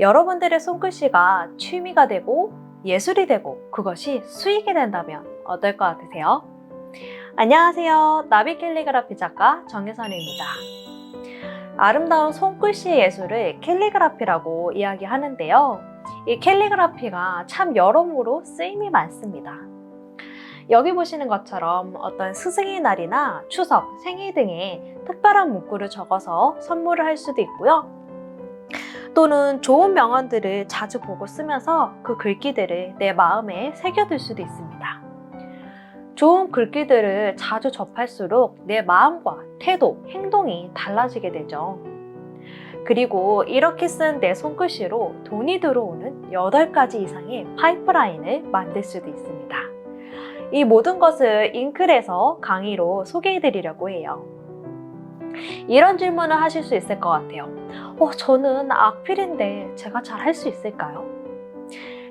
여러분들의 손글씨가 취미가 되고 예술이 되고 그것이 수익이 된다면 어떨 것 같으세요? 안녕하세요. 나비 캘리그라피 작가 정혜선입니다. 아름다운 손글씨 예술을 캘리그라피라고 이야기하는데요. 이 캘리그라피가 참 여러모로 쓰임이 많습니다. 여기 보시는 것처럼 어떤 스승의 날이나 추석, 생일 등의 특별한 문구를 적어서 선물을 할 수도 있고요. 또는 좋은 명언들을 자주 보고 쓰면서 그 글귀들을 내 마음에 새겨둘 수도 있습니다. 좋은 글귀들을 자주 접할수록 내 마음과 태도, 행동이 달라지게 되죠. 그리고 이렇게 쓴 내 손글씨로 돈이 들어오는 8가지 이상의 파이프라인을 만들 수도 있습니다. 이 모든 것을 잉클에서 강의로 소개해 드리려고 해요. 이런 질문을 하실 수 있을 것 같아요. 어, 저는 악필인데 제가 잘 할 수 있을까요?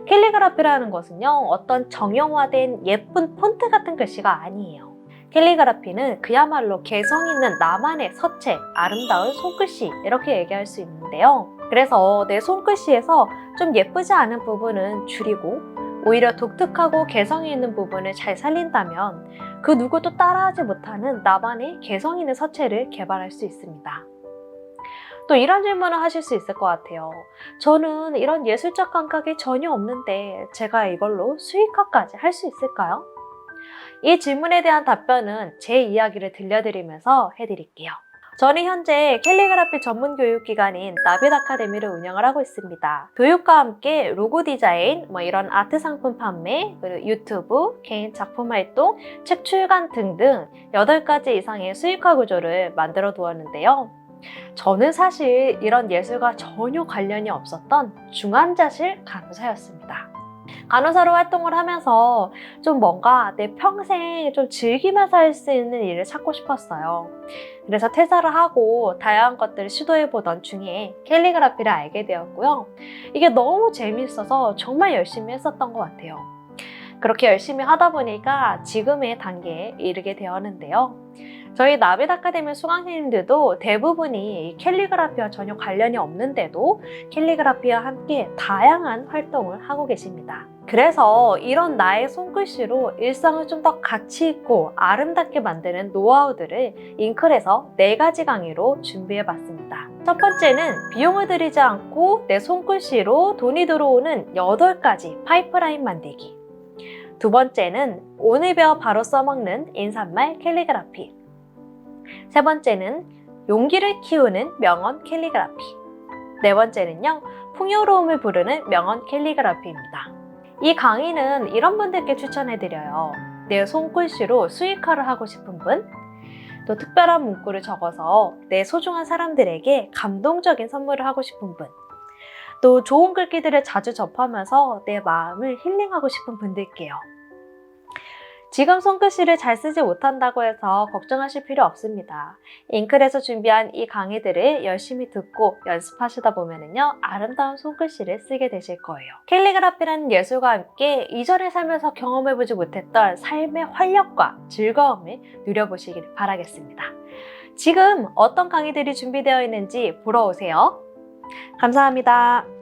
캘리그라피라는 것은요, 어떤 정형화된 예쁜 폰트 같은 글씨가 아니에요. 캘리그라피는 그야말로 개성 있는 나만의 서체, 아름다운 손글씨, 이렇게 얘기할 수 있는데요. 그래서 내 손글씨에서 좀 예쁘지 않은 부분은 줄이고, 오히려 독특하고 개성이 있는 부분을 잘 살린다면 그 누구도 따라하지 못하는 나만의 개성 있는 서체를 개발할 수 있습니다. 또 이런 질문을 하실 수 있을 것 같아요. 저는 이런 예술적 감각이 전혀 없는데 제가 이걸로 수익화까지 할 수 있을까요? 이 질문에 대한 답변은 제 이야기를 들려드리면서 해드릴게요. 저는 현재 캘리그라피 전문 교육기관인 나빗 아카데미를 운영을 하고 있습니다. 교육과 함께 로고 디자인, 뭐 이런 아트 상품 판매, 그리고 유튜브, 개인 작품 활동, 책 출간 등등 8가지 이상의 수익화 구조를 만들어 두었는데요. 저는 사실 이런 예술과 전혀 관련이 없었던 중환자실 간호사였습니다. 간호사로 활동을 하면서 좀 뭔가 내 평생 좀 즐기면서 할 수 있는 일을 찾고 싶었어요. 그래서 퇴사를 하고 다양한 것들을 시도해보던 중에 캘리그라피를 알게 되었고요. 이게 너무 재밌어서 정말 열심히 했었던 것 같아요. 그렇게 열심히 하다 보니까 지금의 단계에 이르게 되었는데요. 저희 나빗 아카데미 수강생님들도 대부분이 캘리그라피와 전혀 관련이 없는데도 캘리그라피와 함께 다양한 활동을 하고 계십니다. 그래서 이런 나의 손글씨로 일상을 좀 더 가치 있고 아름답게 만드는 노하우들을 잉클에서 네 가지 강의로 준비해 봤습니다. 첫 번째는 비용을 들이지 않고 내 손글씨로 돈이 들어오는 8가지 파이프라인 만들기. 두 번째는 오늘 배워 바로 써먹는 인사말 캘리그라피. 세 번째는 용기를 키우는 명언 캘리그라피. 네 번째는요, 풍요로움을 부르는 명언 캘리그라피입니다. 이 강의는 이런 분들께 추천해드려요. 내 손글씨로 수익화를 하고 싶은 분, 또 특별한 문구를 적어서 내 소중한 사람들에게 감동적인 선물을 하고 싶은 분, 또 좋은 글귀들을 자주 접하면서 내 마음을 힐링하고 싶은 분들께요. 지금 손글씨를 잘 쓰지 못한다고 해서 걱정하실 필요 없습니다. 잉클에서 준비한 이 강의들을 열심히 듣고 연습하시다 보면요 아름다운 손글씨를 쓰게 되실 거예요. 캘리그라피라는 예술과 함께 이전에 살면서 경험해보지 못했던 삶의 활력과 즐거움을 누려보시길 바라겠습니다. 지금 어떤 강의들이 준비되어 있는지 보러 오세요. 감사합니다.